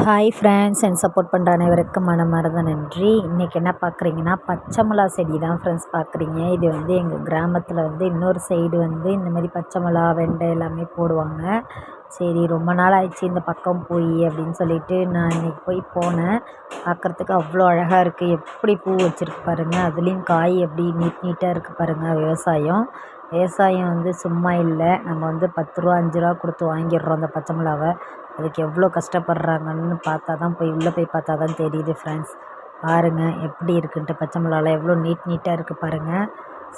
Hi friends என் support பண்ணுற அனைவருக்கும் மனமார்ந்த நன்றி. இன்றைக்கி என்ன பார்க்குறீங்கன்னா பச்சை மிளகா செடி தான் ஃப்ரெண்ட்ஸ் பார்க்குறீங்க. இது வந்து எங்கள் கிராமத்தில் வந்து இன்னொரு சைடு வந்து இந்த மாதிரி பச்சை மிளகா வெண்டை எல்லாமே போடுவாங்க. சரி ரொம்ப நாள் ஆயிடுச்சு இந்த பக்கம் போய் அப்படின்னு சொல்லிட்டு நான் இன்றைக்கி போய் போனேன். பார்க்குறதுக்கு அவ்வளோ அழகாக இருக்குது எப்படி பூ வச்சுருக்கு பாருங்கள் அதுலேயும் காய் எப்படி நீட் நீட்டாக இருக்குது பாருங்கள் விவசாயம். விவசாயம் வந்து சும்மா இல்லை. நம்ம வந்து பத்து ரூபா அஞ்சு ரூபா கொடுத்து வாங்கிடுறோம் அந்த பச்சை மிளகாவை. அதுக்கு எவ்வளோ கஷ்டப்படுறாங்கன்னு பார்த்தா தான் போய் உள்ளே போய் பார்த்தா தான் தெரியுது ஃப்ரெண்ட்ஸ் பாருங்கள் எப்படி இருக்குன்ட்டு பச்சை மிளகாலாம் எவ்வளோ நீட் நீட்டாக இருக்குது பாருங்கள்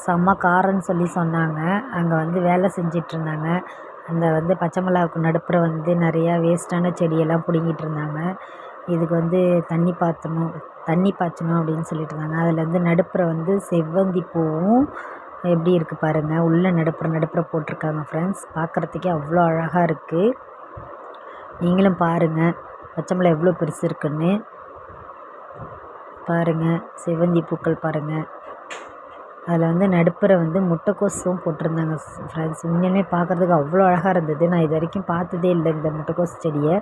செம்ம காரம்னு சொல்லி சொன்னாங்க. அங்கே வந்து வேலை செஞ்சிட்ருந்தாங்க. அந்த வந்து பச்சை மிளகாவுக்கு நடுப்புற வந்து நிறையா வேஸ்ட்டான செடியெல்லாம் பிடுங்கிட்டு இருந்தாங்க இதுக்கு வந்து தண்ணி பாய்ச்சணும் தண்ணி பாய்ச்சணும் அப்படின்னு சொல்லிட்டு இருந்தாங்க அதில் வந்து நடுப்புற வந்து செவ்வந்தி பூவும் எப்படி இருக்குது பாருங்கள் உள்ளே நடுப்புற நடுப்புற போட்டிருக்காங்க ஃப்ரெண்ட்ஸ் பார்க்குறதுக்கே அவ்வளோ அழகாக இருக்குது நீங்களும் பாருங்கள் பச்சை மிளகா எவ்வளோ பெருசு இருக்குன்னு. பாருங்கள் செவ்வந்தி பூக்கள் பாருங்கள் அதில் வந்து நடுப்புற வந்து முட்டைக்கோஸும் போட்டிருந்தாங்க ஃப்ரெண்ட்ஸ் உண்மையுமே பார்க்குறதுக்கு அவ்வளோ அழகாக இருந்தது. நான் இது வரைக்கும் பார்த்ததே இல்லை இந்த முட்டைக்கோஸ் செடியை.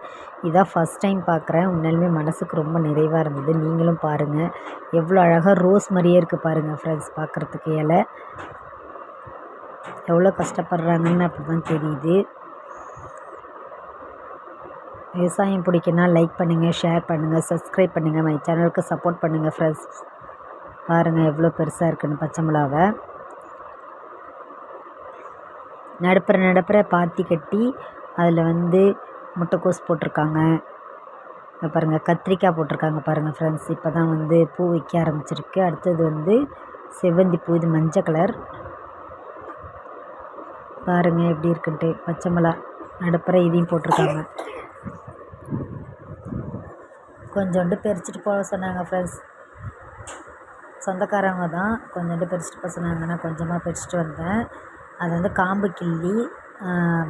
இதான் ஃபஸ்ட் டைம் பார்க்குறேன். உண்மையிலுமே மனதுக்கு ரொம்ப நிறைவாக இருந்தது. நீங்களும் பாருங்கள் எவ்வளோ அழகாக ரோஸ் மாதிரியே இருக்குது பாருங்கள் ஃப்ரெண்ட்ஸ் பார்க்குறதுக்கு இலை. எவ்வளோ கஷ்டப்படுறாங்கன்னு அப்படி தான் தெரியுது. விவசாயம் பிடிக்குன்னா லைக் பண்ணுங்கள் ஷேர் பண்ணுங்கள் சப்ஸ்கிரைப் பண்ணுங்கள் மை சேனலுக்கு சப்போர்ட் பண்ணுங்கள் ஃப்ரெண்ட்ஸ் பாருங்கள் எவ்வளோ பெருசாக இருக்குன்னு பச்சை மிளகாவை. நடுப்புற நடுப்புற பாத்தி கட்டி அதில் வந்து முட்டைக்கோஸ் போட்டிருக்காங்க. பாருங்கள் கத்திரிக்காய் போட்டிருக்காங்க பாருங்கள் ஃப்ரெண்ட்ஸ் இப்போ தான் வந்து பூ வைக்க ஆரம்பிச்சிருக்கு. அடுத்தது வந்து செவ்வந்தி பூ இது மஞ்சள் கலர். பாருங்கள் எப்படி இருக்குன்ட்டு பச்சை மிளகா நடுப்புற இதையும் போட்டிருக்காங்க. கொஞ்சோண்டு பறிச்சிட்டு போக சொன்னாங்க ஃப்ரெண்ட்ஸ் சொந்தக்காரவங்க தான் கொஞ்சோண்டு பறிச்சிட்டு போக சொன்னாங்க. நான் கொஞ்சமாக பறிச்சிட்டு வந்தேன். அதை வந்து காம்பு கிள்ளி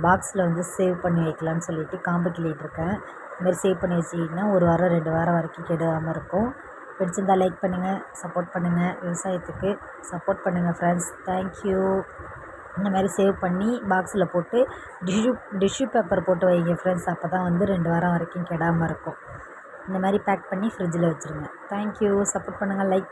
பாக்ஸில் வந்து சேவ் பண்ணி வைக்கலான்னு சொல்லிட்டு காம்பு கிள்ளிகிட்ருக்கேன் இதுமாரி சேவ் பண்ணி வச்சிங்கன்னா ஒரு வாரம் ரெண்டு வாரம் வரைக்கும் கெடாமல் இருக்கும். பிடிச்சிருந்தா லைக் பண்ணுங்கள் சப்போர்ட் பண்ணுங்கள் விவசாயத்துக்கு சப்போர்ட் பண்ணுங்கள் ஃப்ரெண்ட்ஸ் தேங்க்யூ இந்த மாதிரி சேவ் பண்ணி பாக்ஸில் போட்டு டிஷ்யூ டிஷ்யூ பேப்பர் போட்டு வைங்க ஃப்ரெண்ட்ஸ் அப்போ தான் வந்து ரெண்டு வாரம் வரைக்கும் கெடாமல் இருக்கும். இந்த மாதிரி பேக் பண்ணி ஃப்ரிட்ஜில் வச்சுருங்க. தேங்க்யூ சப்போர்ட் பண்ணுங்கள் லைக்